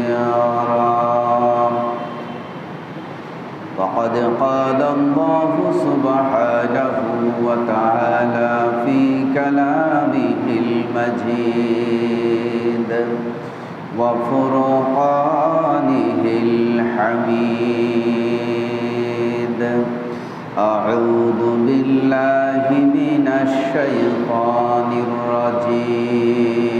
منيرا وقد قال الله سبحانه وتعالى في كلامه المجيد وفرقانه الحميد. أعوذ بالله من الشيطان الرجيم.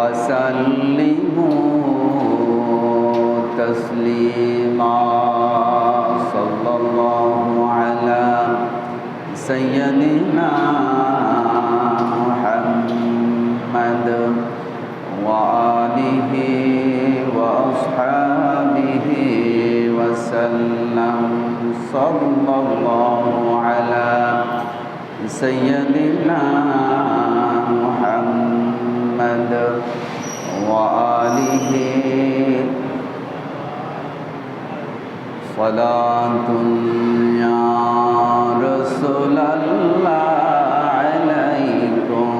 وسلموا تسليما. صلى الله على سيدنا محمد وآله وأصحابه وسلم. صلى الله على سيدنا صلاة يا رسول الله عليكم.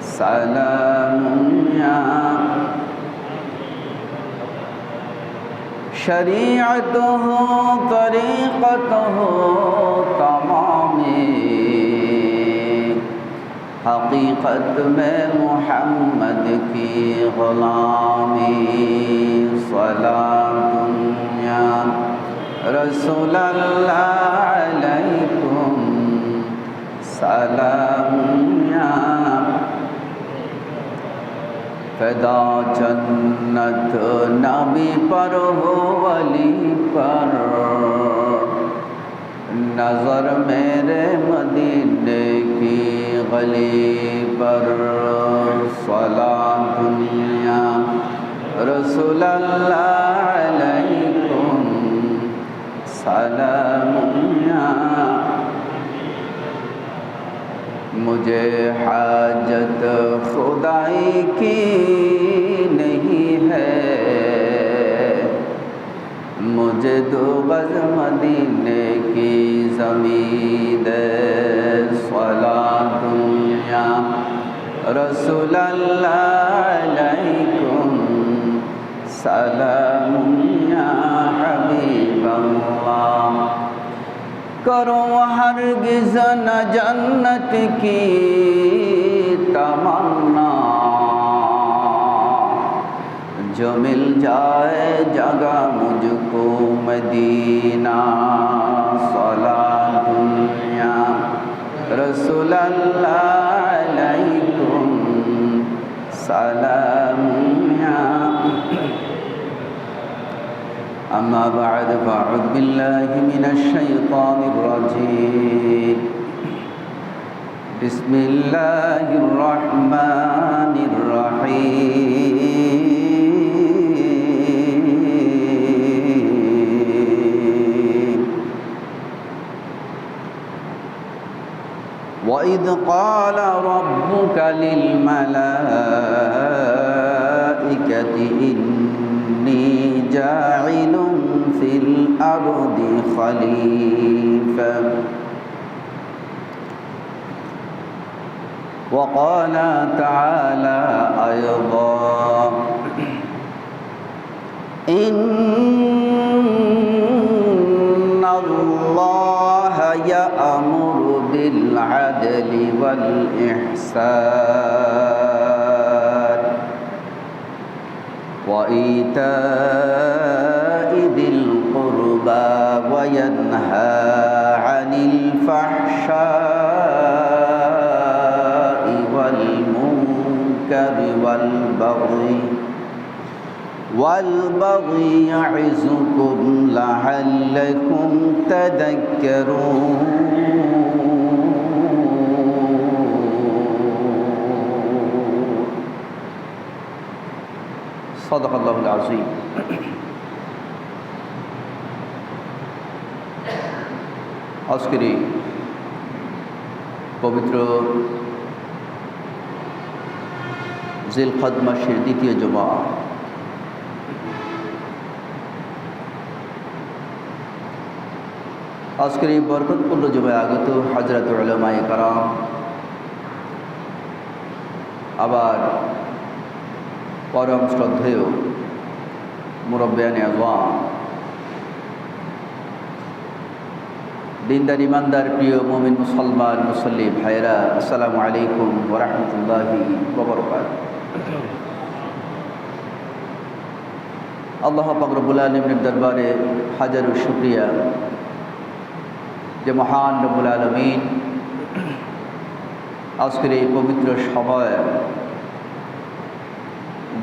سلام يا شريعته طريقته تمامي. حقیقت میں محمد کی غلامی صلاة রসুল্লাহ আলাইকুম। সালামিয়া ফেদা জন্নত, নবী পর হো অলি পর। नजर मेरे मदीने की गली पर सला दुनिया रसूल अल्लाह سلام مجھے حاجت خدائی کی نہیں ہے۔ مجھے دو غز مدینے کی زمین صلاة دنیا رسول اللہ علیکم۔ سلام करो हरगिज न जन्नत की तमन्ना। जो मिल जाए जगह मुझको मदीना। أما بعد فأعوذ بالله من الشيطان الرجيم. بسم الله الرحمن الرحيم. وإذ قال ربك للملائكة الأرض خليفة. وقال تعالى أيضا إن الله يأمر بالعدل والإحسان وإيتاء وينهى عن الفحشاء والمنكر والبغي والبغي يعظكم لعلكم تذكرون. صدق الله العظيم. আজকের এই পবিত্র জিলখদ মাসের দ্বিতীয় জমা। আজকের এই বরকতপূর্ণ জমায় আগত হাজরত আলমায় কারাম, আবার পরম শ্রদ্ধেয় মুরব্বায়ান আজওয়ান দিনদার ইমানদার প্রিয় মমিন মুসলমান মুসল্লি ভাইরা আসসালামু আলাইকুম ওরহমতুল্লাহি আল্লাহ পাকরবুল আলমের দরবারে হাজারো শুক্রিয়া। যে মহান রবুল আলমিন আজকের এই পবিত্র সময়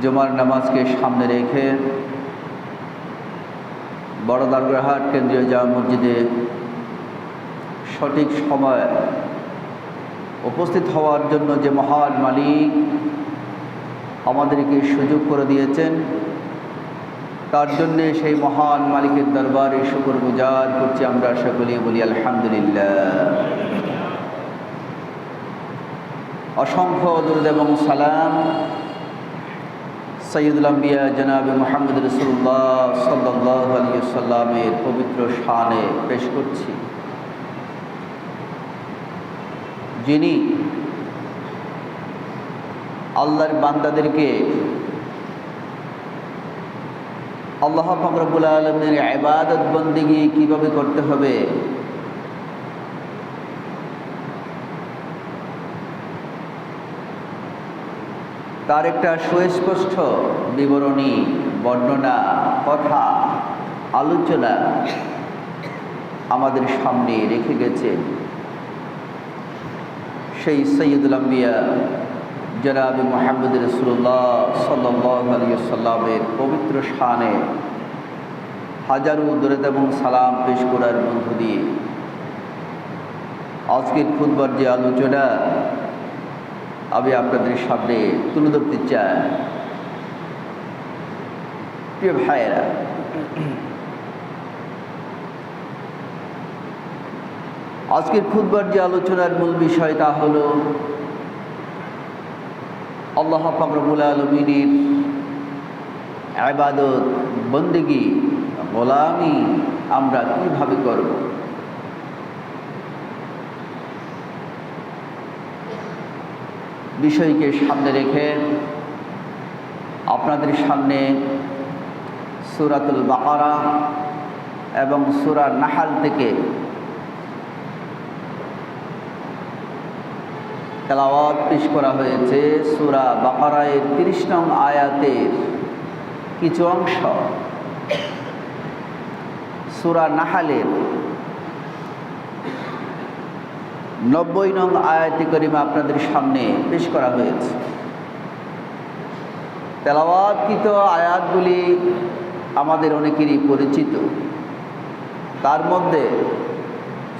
জমার নামাজকে সামনে রেখে বড় দারগাহাট কেন্দ্রীয় জামা মসজিদে সঠিক সময় উপস্থিত হওয়ার জন্য যে মহান মালিক আমাদেরকে সুযোগ করে দিয়েছেন, তার জন্যে সেই মহান মালিকের দরবারে শুকর গুজার করছি আমরা সকলে বলি আলহামদুলিল্লাহ। অসংখ্য দুরুদ এবং সালাম সৈয়দুল আম্বিয়া জনাব মোহাম্মদ রসুল্লাহ সাল্লাহ আলী সাল্লামের পবিত্র শানে পেশ করছি। যিনি আল্লাহর বান্দাদেরকে আল্লাহ ফকরবুল আলমের আবাদত বন্দিগি কীভাবে করতে হবে? তার একটা সুস্পষ্ট বিবরণী, বর্ণনা, কথা, আলোচনা আমাদের সামনে রেখে গেছে। সেই সৈয়দুল আম্বিয়া, জনাব মোহাম্মদ রসুল্লাহ সাল্লামের পবিত্র শানে হাজারো দরদ এবং সালাম পেশ করার মধ্য দিয়ে আজকের খুদবার যে আলোচনা আমি আপনাদের সামনে তুলে ধরতে চাই। প্রিয় ভাইয়েরা আজকের খুদবার যে আলোচনার মূল বিষয় তা হল আল্লাহ ফাকরবুল আলমিনের আবাদত বন্দেগি, গোলামি আমরা কীভাবে করব? বিষয়কে সামনে রেখে আপনাদের সামনে সুরাতুল বাকারা এবং সুরা নাহাল থেকে তেলাওয়াত পেশ করা হয়েছে সুরা বাকারায়ের তিরিশ নং আয়াতের কিছু অংশ। সুরা নাহালের নব্বই নং আয়াতি করিমা আপনাদের সামনে পেশ করা হয়েছে। তেলাওয়াতকৃত আয়াতগুলি আমাদের অনেকেরই পরিচিত। তার মধ্যে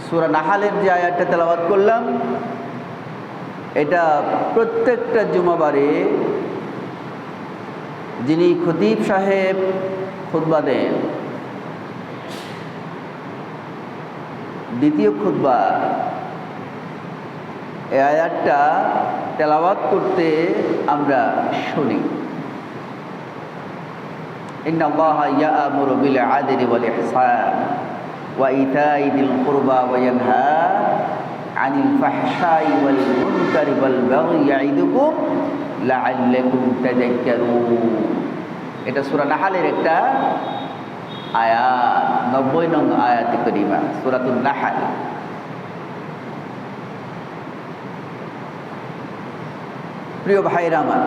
সুরা নাহালের যে আয়াতটা তেলাবাদ করলাম এটা প্রত্যেকটা জুমাবারে যিনি খতিব সাহেব খুতবা দেন দ্বিতীয় খুতবা এই আয়াতটা তেলাওয়াত করতে আমরা শুনি إن الله يأمر بالعدل والإحسان وإيتاء ذي القربى وينهى عن الفحشاء والمنكر والبغي يعظكم لعلكم تذكرون এটা সূরা নাহালের একটা আয়াত নব্বই নং আয়াত করিমা সূরাতুন নাহাল প্রিয় ভাইরা আমার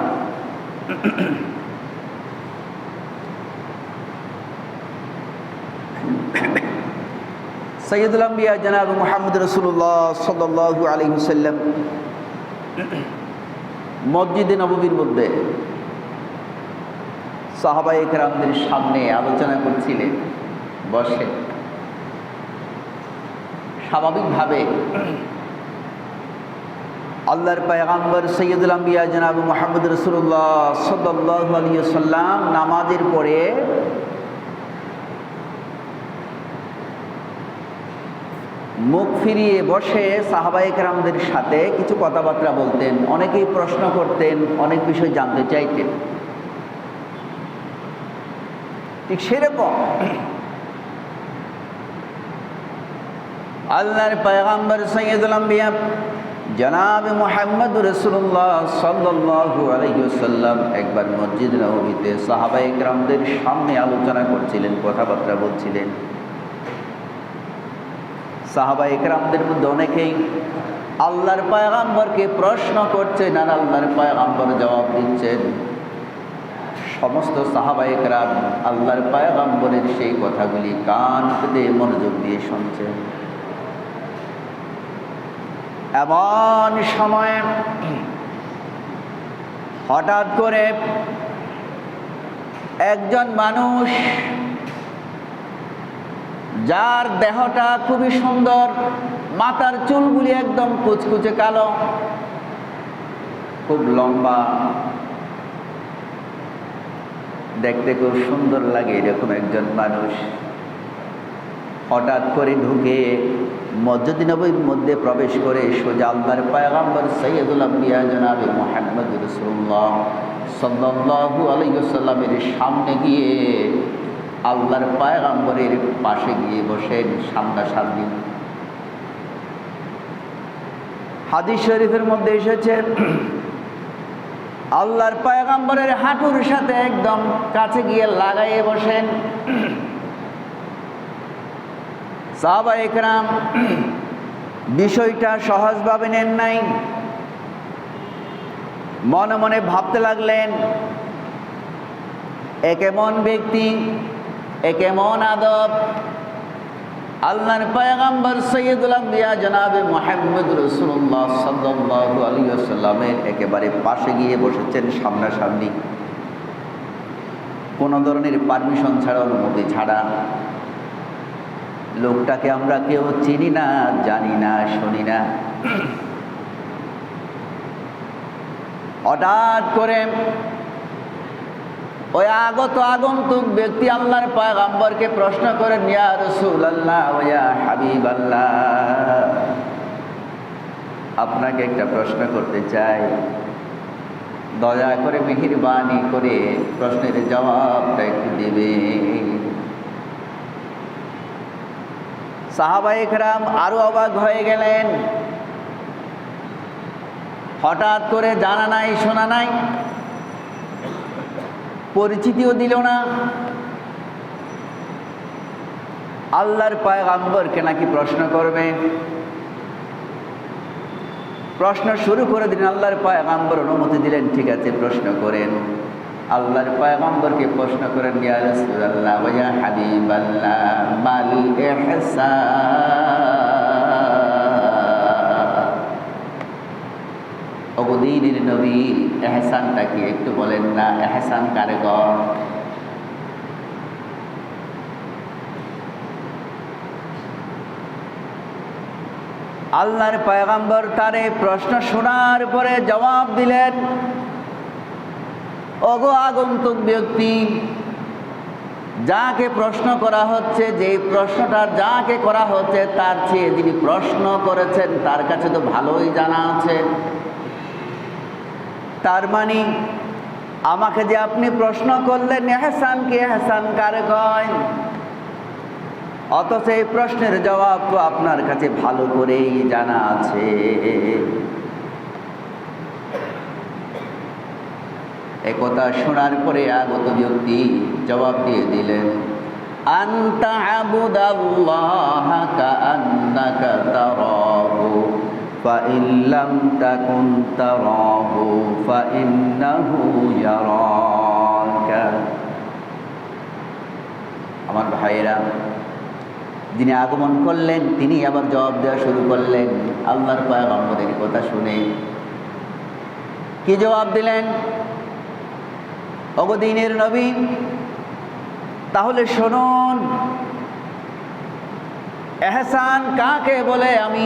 সৈয়দুল আম্বিয়া জনাব মোহাম্মদ রসুল্লাহ সাল্লু আলী হুসাল্লাম মসজিদে নববীর মধ্যে সাহাবাই একরামদের সামনে আলোচনা করছিলেন, বসে। স্বাভাবিকভাবে আল্লাহর পায়গাম্বর সৈয়দুল আম্বিয়া জনাব মোহাম্মদ রসুল্লাহ সাল্লাহ আলী সাল্লাম নামাজের পরে মুখ ফিরিয়ে বসে সাহাবাইকরামদের সাথে কিছু কথাবার্তা বলতেন, অনেকেই প্রশ্ন করতেন, অনেক বিষয় জানতে চাইতেন। ঠিক সেরকম আল্লাহর পয়গাম্বর সৈয়দুল আম্বিয়া জনাব মোহাম্মদ রসুল্লাহ সাল্লু আলাইসাল্লাম একবার মসজিদ নবীতে সাহাবাইকরামদের সামনে আলোচনা করছিলেন, কথাবার্তা বলছিলেন। সাহাবা একরামদের মধ্যে অনেকেই আল্লাহর পায়গাম্বরকে প্রশ্ন করছেন আর আল্লাহর পায়গাম্বর জবাব দিচ্ছেন। সমস্ত সাহাবা একরাম আল্লাহর পায়গাম্বরের সেই কথাগুলি কান পেতে মনোযোগ দিয়ে শুনছেন। এমন সময় হঠাৎ করে একজন মানুষ যার দেহটা খুবই সুন্দর, মাথার চুলগুলি একদম কুচকুচে কালো, খুব লম্বা। দেখতে খুব সুন্দর লাগে এরকম একজন মানুষ। হঠাৎ করে ঢুকে মসজিদ মধ্যে প্রবেশ করে সোজা পায়গাম্বর সৈয়দুল আম্বিয়া জনাবে মোহাম্মদ রসুল্লাহ সাল্লাল্লাহু আলাইহি সাল্লামের সামনে গিয়ে আল্লাহর পায়গাম্বরের পাশে গিয়ে বসেন সামনাসামনি। হাদিস শরীফের মধ্যে এসেছে, আল্লাহর পায়গাম্বরের হাঁটুর সাথে একদম কাছে গিয়ে লাগাইয়ে বসেন। সাহাবা একরাম বিষয়টা সহজভাবে নেন নাই। মনে মনে ভাবতে লাগলেন এ কেমন ব্যক্তি এ কেমন আদব? আল্লাহর পয়গাম্বর সৈয়দুল আম্বিয়া জনাবে মোহাম্মদ রসুল্লাহ সাল্লাল্লাহু আলাইহি ওয়াসাল্লামের একেবারে পাশে গিয়ে বসেছেন সামনাসামনি। কোনো ধরনের পারমিশন ছাড়া, অনুমতি ছাড়া। লোকটাকে আমরা কেউ চিনি না, জানি না, শুনি না। হঠাৎ করে ওই আগত আগন্তুক ব্যক্তি আল্লাহর পয়গাম্বরকে প্রশ্ন করেন ইয়া রসুল আল্লাহ ওয়া হাবিব আল্লাহ আপনাকে একটা প্রশ্ন করতে চাই। দয়া করে মেহেরবানি করে প্রশ্নের জবাবটা একটু দেবে সাহাবাইকরাম আরও অবাক হয়ে গেলেন। হঠাৎ করে জানা নাই, শোনা নাই। পরিচিতিও দিল না। আল্লাহর পায়ে পায়গাম্বরকে নাকি প্রশ্ন করবে? প্রশ্ন শুরু করে দিলেন, আল্লাহর পায়গাম্বর অনুমতি দিলেন, ঠিক আছে, প্রশ্ন করেন। আল্লাহর পায়গাম্বরকে প্রশ্ন করেন, ইয়া রাসূলুল্লাহ, ওয়া ইয়া হাবিবাল্লাহ, মাল ইহসান? দিনের নবী এহসানটা কি একটু বলেন না, এহসান কারেগর? আল্লাহর পয়গাম্বর তারে প্রশ্ন শোনার পরে জবাব দিলেন অগ আগন্তুক ব্যক্তি, যাকে প্রশ্ন করা হচ্ছে যে প্রশ্নটা যাকে করা হচ্ছে, তার চেয়ে যিনি প্রশ্ন করেছেন, তার কাছে তো ভালোই জানা আছে। তার মানে আমাকে যে আপনি প্রশ্ন করলেন, এহসান কি, এহসান কার কয় অথচ এই প্রশ্নের জবাব তো আপনার কাছে ভালো করেই জানা আছে। একথা শোনার পরে আগত ব্যক্তি জবাব দিয়ে দিলেন, আন্তা আবুদাল্লাহ কাআন্নাকা তারাহু فإن لم تكن تراه فإنه يراك আমার ভাইয়েরা যিনি আগমন করলেন তিনি আবার জবাব দেওয়া শুরু করলেন আল্লাহর পয়গম্বরের কথা শুনে কি জবাব দিলেন অগদিনের নবী তাহলে শুনুন এহসান কাকে বলে আমি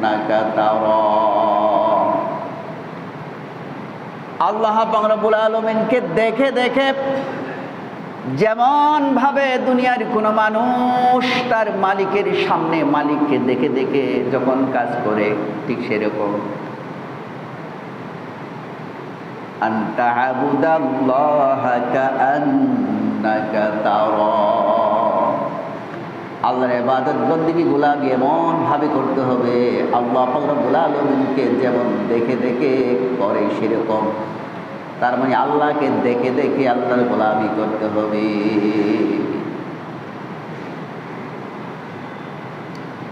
কাআন্নাকা তারা আল্লাহ পাক রব্বুল আলমিনকে দেখে দেখে যেমন ভাবে দুনিয়ার কোনো মানুষ তার মালিকের সামনে মালিককে দেখে দেখে যখন কাজ করে ঠিক সেরকম أن تعبد الله كأنك تراه আল্লাহর ইবাদত বন্দিগি গোলামি এমন ভাবে করতে হবে। আল্লাহ রব্বুল আলমিনকে যেমন দেখে দেখে করে সেরকম। তার মানে আল্লাহকে দেখে দেখে আল্লাহর গোলামি করতে হবে।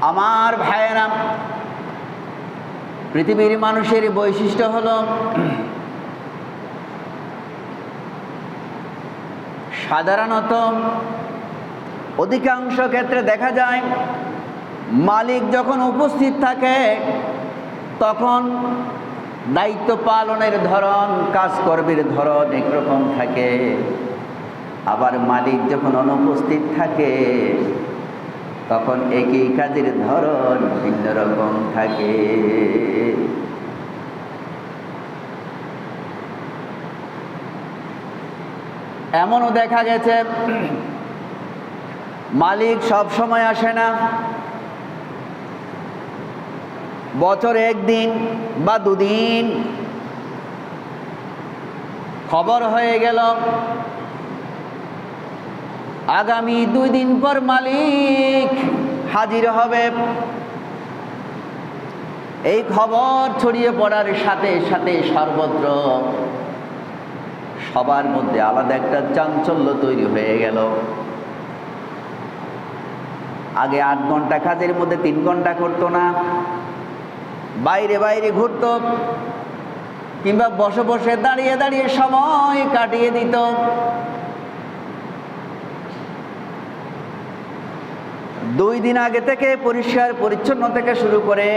আমার ভাইয়েরা, পৃথিবীর মানুষের বৈশিষ্ট্য হলো সাধারণত অধিকাংশ ক্ষেত্রে দেখা যায়, মালিক যখন উপস্থিত থাকে, তখন দায়িত্ব পালনের ধরন, কাজকর্মের ধরন একরকম থাকে। আবার মালিক যখন অনুপস্থিত থাকে, তখন একই কাজের ধরন ভিন্ন রকম থাকে। এমনও দেখা গেছে মালিক সব সময় আসে না। বছরে একদিন বা দুদিন খবর হয়ে গেল। আগামী দুই দিন পর মালিক হাজির হবে। এই খবর ছড়িয়ে পড়ার সাথে সাথে সর্বত্র সবার মধ্যে আলাদা একটা চাঞ্চল্য তৈরি হয়ে গেল। আগে আট ঘণ্টা কাজের মধ্যে তিন ঘণ্টা করতো না। বাইরে বাইরে ঘুরত, কিংবা বসে বসে দাঁড়িয়ে দাঁড়িয়ে সময় কাটিয়ে দিত। দুই দিন আগে থেকে পরিষ্কার পরিচ্ছন্ন থেকে শুরু করে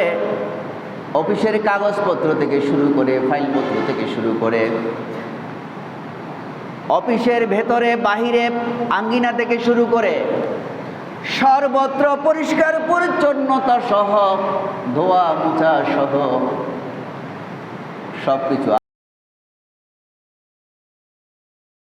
অফিসের কাগজপত্র থেকে শুরু করে ফাইলপত্র থেকে শুরু করে অফিসের ভেতরে বাহিরে আঙ্গিনা থেকে শুরু করে সর্বত্র পরিষ্কার পরিচ্ছন্নতা সহ ধোয়া মোছা সহ সব কিছু